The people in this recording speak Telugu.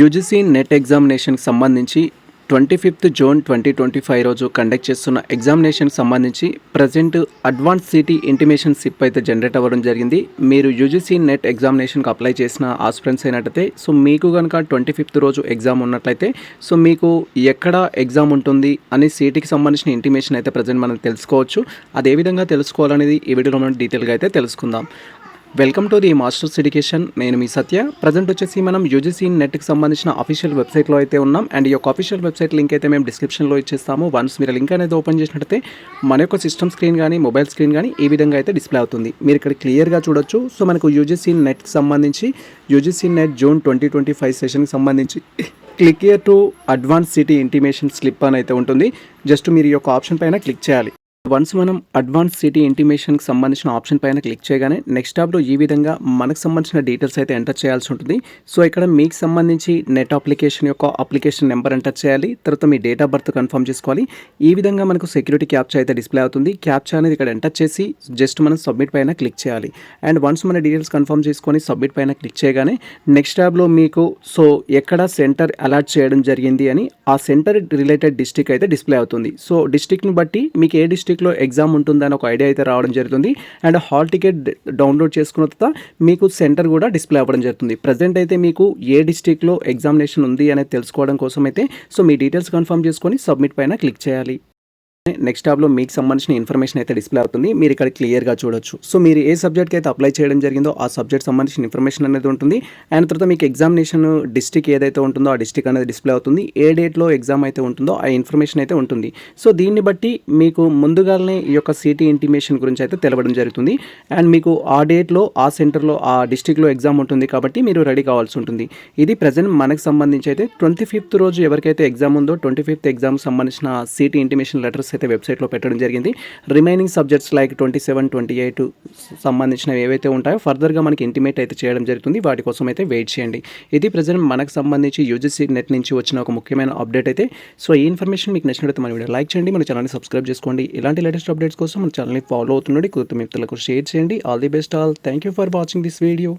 యూజీసీ నెట్ ఎగ్జామినేషన్కి సంబంధించి twenty fifth June twenty twenty five రోజు కండక్ట్ చేస్తున్న ఎగ్జామినేషన్కి సంబంధించి present advance city intimation slip అయితే జనరేట్ అవ్వడం జరిగింది. మీరు యూజీసీ నెట్ ఎగ్జామినేషన్కి అప్లై చేసిన ఆస్పిరెంట్స్ అయినట్టయితే సో మీకు కనుక ట్వంటీ ఫిఫ్త్ రోజు ఎగ్జామ్ ఉన్నట్లయితే సో మీకు ఎక్కడ ఎగ్జామ్ ఉంటుంది అని సిటీకి సంబంధించిన ఇంటిమేషన్ అయితే ప్రజెంట్ మనం తెలుసుకోవచ్చు. అది ఏ విధంగా తెలుసుకోవాలనేది ఈ వీడియోలో మనం డీటెయిల్గా అయితే తెలుసుకుందాం. Welcome to the masters education నేను మీ సత్య. ప్రజెంట్ వచ్చేసి మనం యూజీసీ నెట్కి సంబంధించిన అఫీషియల్ వెబ్సైట్లో అయితే ఉన్నాం. అండ్ ఈ యొక్క అఫీషియల్ వెబ్సైట్ లింక్ అయితే మేము డిస్క్రిప్షన్లో ఇచ్చేస్తాము. వన్స్ మీరు లింక్ అనేది ఓపెన్ చేసినట్టయితే మన యొక్క సిస్టమ్ స్క్రీన్ కానీ మొబైల్ స్క్రీన్ కానీ ఈ విధంగా అయితే డిస్ప్లే అవుతుంది. మీరు ఇక్కడ క్లియర్గా చూడొచ్చు. సో మనకు యూజీసీ నెట్కి సంబంధించి UGC NET June twenty twenty five సెషన్కి సంబంధించి click here to advance city intimation slip అని అయితే ఉంటుంది. జస్ట్ మీరు ఈ యొక్క ఆప్షన్ పైన క్లిక్ చేయాలి. వన్స్ మనం అడ్వాన్స్ సిటీ ఇంటిమేషన్కి సంబంధించిన ఆప్షన్ పైన క్లిక్ చేయగానే నెక్స్ట్ ట్యాబ్లో ఈ విధంగా మనకు సంబంధించిన డీటెయిల్స్ అయితే ఎంటర్ చేయాల్సి ఉంటుంది. సో ఇక్కడ మీకు సంబంధించి నెట్ అప్లికేషన్ యొక్క అప్లికేషన్ నెంబర్ ఎంటర్ చేయాలి. తర్వాత మీ డేట్ ఆఫ్ బర్త్ కన్ఫర్మ్ చేసుకోవాలి. ఈ విధంగా మనకు సెక్యూరిటీ క్యాప్చా అయితే డిస్ప్లే అవుతుంది. క్యాప్చా అనేది ఇక్కడ ఎంటర్ చేసి జస్ట్ మనం సబ్మిట్ పైన క్లిక్ చేయాలి. అండ్ వన్స్ మన డీటెయిల్స్ కన్ఫర్మ్ చేసుకొని సబ్మిట్ పైన క్లిక్ చేయగానే నెక్స్ట్ ట్యాబ్లో మీకు సో ఎక్కడ సెంటర్ అలాట్ చేయడం జరిగింది అని ఆ సెంటర్ రిలేటెడ్ డిస్టిక్ అయితే డిస్ప్లే అవుతుంది. సో డిస్టిక్ని బట్టి మీకు ఏ డిస్టిక్ డిస్టిక్లో ఎగ్జామ్ ఉంటుందని ఒక ఐడియా అయితే రావడం జరుగుతుంది. అండ్ హాల్ టికెట్ డౌన్లోడ్ చేసుకున్న తర్వాత మీకు సెంటర్ కూడా డిస్ప్లే అవ్వడం జరుగుతుంది. ప్రజెంట్ అయితే మీకు ఏ డిస్టిక్లో ఎగ్జామినేషన్ ఉంది అనేది తెలుసుకోవడం కోసం అయితే సో మీ డీటెయిల్స్ కన్ఫర్మ్ చేసుకొని సబ్మిట్ పైన క్లిక్ చేయాలి. నెక్స్ట్ ట్యాబ్లో మీకు సంబంధించిన ఇన్ఫర్మేషన్ అయితే డిస్ప్లే అవుతుంది. మీరు ఇక్కడ క్లియర్గా చూడొచ్చు. సో మీరు ఏ సబ్జెక్ట్కి అయితే అప్లై చేయడం జరిగిందో ఆ సబ్జెక్ట్ సంబంధించిన ఇన్ఫర్మేషన్ అనేది ఉంటుంది. అండ్ తర్వాత మీకు ఎగ్జామినేషన్ డిస్టిక్ ఏదైతే ఉంటుందో ఆ డిస్టిక్ అనేది డిస్ప్లే అవుతుంది. ఏ డేట్లో ఎగ్జామ్ అయితే ఉంటుందో ఆ ఇన్ఫర్మేషన్ అయితే ఉంటుంది. సో దీన్ని బట్టి మీకు ముందుగానే ఈ యొక్క సిటీ ఇంటిమేషన్ గురించి అయితే తెలవడం జరుగుతుంది. అండ్ మీకు ఆ డేట్లో ఆ సెంటర్లో ఆ డిస్టిక్లో ఎగ్జామ్ ఉంటుంది కాబట్టి మీరు రెడీ కావాల్సి ఉంటుంది. ఇది ప్రజెంట్ మనకు సంబంధించి అయితే ట్వంటీ ఫిఫ్త్ రోజు ఎవరికైతే ఎగ్జామ్ ఉందో ట్వంటీ ఫిఫ్త్ ఎగ్జామ్ సంబంధించిన సిటీ ఇంటిమేషన్ లెటర్స్ అయితే వెబ్సైట్లో పెట్టడం జరిగింది. Remaining subjects like twenty seven twenty eight సంబంధించినవి ఏవైతే ఉంటాయో ఫర్దర్గా మనకి ఇంటిమేట్ అయితే చేయడం జరుగుతుంది. వాటి కోసం అయితే వెయిట్ చేయండి. ఇది ప్రజెంట్ మనకు సంబంధించి యూజీసీ నెట్ నుంచి వచ్చిన ఒక ముఖ్యమైన అప్డేట్ అయితే. సో ఈ ఇన్ఫర్మేషన్ మీకు నచ్చినట్లయితే మన వీడియో లైక్ చేయండి. మన ఛానల్ని సబ్స్క్రైబ్ చేసుకోండి. ఇలాంటి లేటెస్ట్ అప్డేట్స్ కోసం మన ఛానల్ని ఫాలో అవుతుండండి. కృత షేర్ చేయండి. All the best all. Thank you for watching this video.